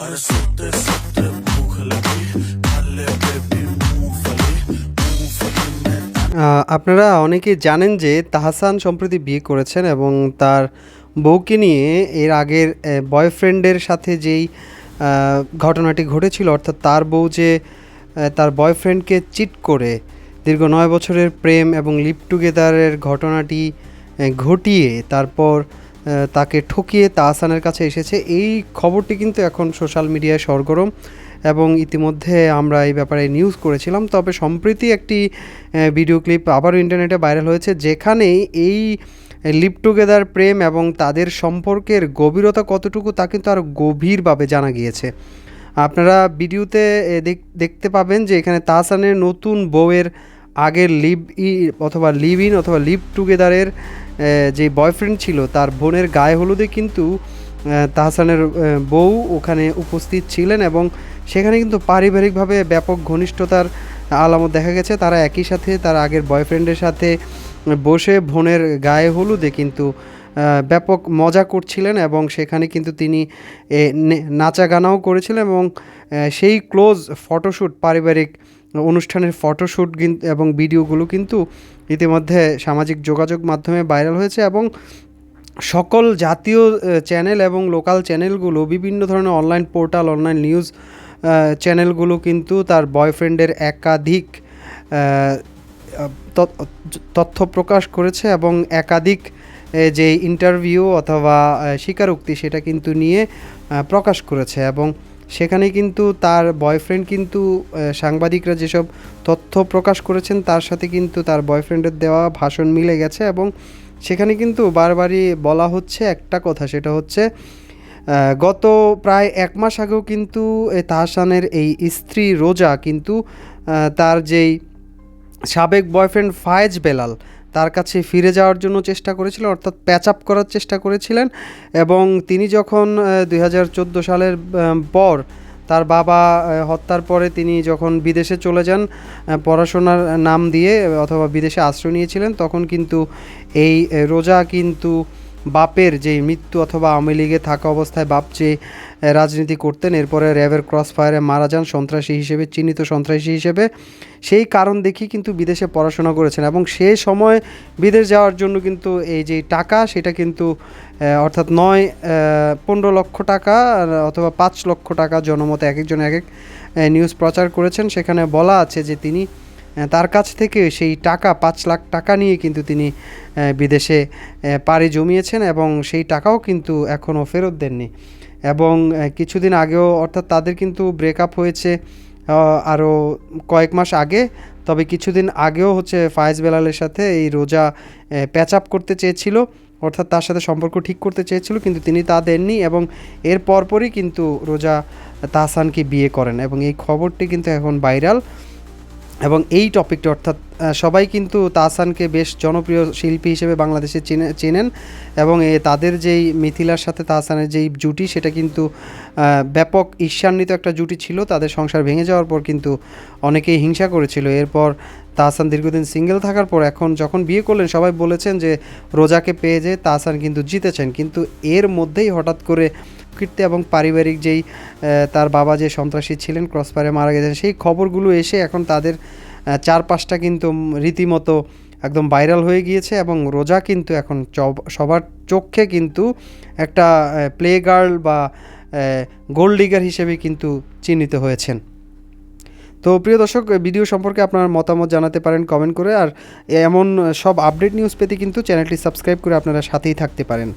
अरे सोते सोते भूख लगी खाले बेबी मूंगफली मूंगफली में আহ, আপনারা অনেকেই জানেন যে তাহসান সম্প্রতি বিয়ে করেছেন এবং তার বউকে নিয়ে এর আগের বয়ফ্রেন্ডের সাথে যেই আহ, ঘটনাটি ঘটেছিল অর্থাৎ তার বউ যে আহ, তার বয়ফ্রেন্ডকে চিট করে দীর্ঘ নয় বছরের প্রেম এবং লিভ টুগেদারের ঘটনাটি আহ, ঘটিয়ে তারপর আহ, তাকে ঠকিয়ে তাহসানের কাছে এসেছে। এই খবরটি কিন্তু এখন সোশ্যাল মিডিয়ায় সরগরম এবং ইতিমধ্যে আমরা এই ব্যাপারে নিউজ করেছিলাম। তবে সম্প্রতি একটি ভিডিও ক্লিপ আবারও ইন্টারনেটে ভাইরাল হয়েছে, যেখানে এই লিভ টুগেদার প্রেম এবং তাদের সম্পর্কের গভীরতা কতটুকু তা কিন্তু আরও গভীরভাবে জানা গিয়েছে। আপনারা ভিডিওতে দেখতে পাবেন যে এখানে তাহসানের নতুন বউয়ের আগের লিভ ই, অথবা লিভ ইন অথবা লিভ টুগেদারের যে বয়ফ্রেন্ড ছিল, তার বোনের গায়ে হলুদে কিন্তু তাহসানের বউ ওখানে উপস্থিত ছিলেন এবং সেখানে কিন্তু পারিবারিকভাবে ব্যাপক ঘনিষ্ঠতার আলামত দেখা গেছে। তারা একই সাথে তার আগের বয়ফ্রেন্ডের সাথে বসে বোনের গায়ে হলুদে কিন্তু ব্যাপক মজা করছিলেন এবং সেখানে কিন্তু তিনি নাচা গানাও করেছিলেন এবং সেই ক্লোজ ফটোশ্যুট পারিবারিক অনুষ্ঠানের ফটোশ্যুট এবং ভিডিওগুলো কিন্তু ইতিমধ্যে সামাজিক যোগাযোগ মাধ্যমে ভাইরাল হয়েছে এবং সকল জাতীয় চ্যানেল এবং লোকাল চ্যানেলগুলো, বিভিন্ন ধরনের অনলাইন পোর্টাল, অনলাইন নিউজ চ্যানেলগুলো কিন্তু তার বয়ফ্রেন্ডের একাধিক তথ্য- প্রকাশ করেছে এবং একাধিক যে ইন্টারভিউ অথবা স্বীকারোক্তি সেটা কিন্তু নিয়ে প্রকাশ করেছে এবং সেখানে কিন্তু তার বয়ফ্রেন্ড কিন্তু সাংবাদিকরা যেসব তথ্য প্রকাশ করেছেন, তার সাথে কিন্তু তার বয়ফ্রেন্ডের দেওয়া ভাষণ মিলে গেছে এবং সেখানে কিন্তু বারবারই বলা হচ্ছে একটা কথা, সেটা হচ্ছে গত প্রায় এক মাস আগেও কিন্তু তাহসানের এই স্ত্রী রোজা কিন্তু তার যেই সাবেক বয়ফ্রেন্ড ফায়েজ বেলাল তার কাছে ফিরে যাওয়ার জন্য চেষ্টা করেছিলেন, অর্থাৎ প্যাচ আপ করার চেষ্টা করেছিলেন এবং তিনি যখন দুই হাজার চোদ্দ সালের পর তার বাবা হত্যার পরে তিনি যখন বিদেশে চলে যান পড়াশোনার নাম দিয়ে অথবা বিদেশে আশ্রয় নিয়েছিলেন, তখন কিন্তু এই রোজা কিন্তু বাপের যে মৃত্যু অথবা আওয়ামী লীগে থাকা অবস্থায় বাপ যে রাজনীতি করতেন, এরপরে র্যাবের ক্রস ফায়ারে মারা যান সন্ত্রাসী হিসেবে, চিহ্নিত সন্ত্রাসী হিসেবে, সেই কারণ দেখি কিন্তু বিদেশে পড়াশোনা করেছেন এবং সে সময় বিদেশ যাওয়ার জন্য কিন্তু এই যে টাকা, সেটা কিন্তু অর্থাৎ নয় পনেরো লক্ষ টাকা অথবা পাঁচ লক্ষ টাকা জনমতে এক একজন এক এক নিউজ প্রচার করেছেন। সেখানে বলা আছে যে তিনি তার কাছ থেকে সেই টাকা, পাঁচ লাখ টাকা নিয়ে কিন্তু তিনি বিদেশে পাড়ি জমিয়েছেন এবং সেই টাকাও কিন্তু এখনও ফেরত দেননি। এবং কিছুদিন আগেও অর্থাৎ তাদের কিন্তু ব্রেকআপ হয়েছে আরও কয়েক মাস আগে। তবে কিছুদিন আগেও হচ্ছে ফায়েজ বেলালের সাথে এই রোজা প্যাচ আপ করতে চেয়েছিল। অর্থাৎ তার সাথে সম্পর্ক ঠিক করতে চেয়েছিল, কিন্তু তিনি তা দেননি এবং এর পরপরই কিন্তু রোজা তাহসানকে বিয়ে করেন। এবং এই খবরটি কিন্তু এখন ভাইরাল। এবং এই টপিকটা অর্থাৎ সবাই কিন্তু তাহসানকে বেশ জনপ্রিয় শিল্পী হিসেবে বাংলাদেশে চিনে, চেনেন এবং এ তাদের যেই মিথিলার সাথে তাহসানের যেই জুটি, সেটা কিন্তু ব্যাপক ঈর্ষান্বিত একটা জুটি ছিল। তাদের সংসার ভেঙে যাওয়ার পর কিন্তু অনেকেই হিংসা করেছিল। এরপর তাহসান দীর্ঘদিন সিঙ্গেল থাকার পর এখন যখন বিয়ে করলেন, সবাই বলেছেন যে, রোজাকে পেয়ে যে তাহসান কিন্তু জিতেছেন। কিন্তু এর মধ্যেই হঠাৎ করে কীর্তি এবং পারিবারিক যেই তার বাবা যে সন্ত্রাসী ছিলেন, ক্রসফায়ারে মারা গেছেন, সেই খবরগুলো এসে এখন তাদের চারপাশটা কিন্তু রীতিমতো একদম ভাইরাল হয়ে গিয়েছে এবং রোজা কিন্তু এখন সবার চোখে কিন্তু একটা প্লে গার্ল বা গোল্ড ডিগার হিসেবে কিন্তু চিহ্নিত হয়েছেন। তো প্রিয় দর্শক ভিডিও সম্পর্কে আপনার মতামত জানাতে পারেন কমেন্ট করে, আর এমন সব আপডেট নিউজ পেতে কিন্তু চ্যানেলটি সাবস্ক্রাইব করে আপনারা সাথেই থাকতে পারেন।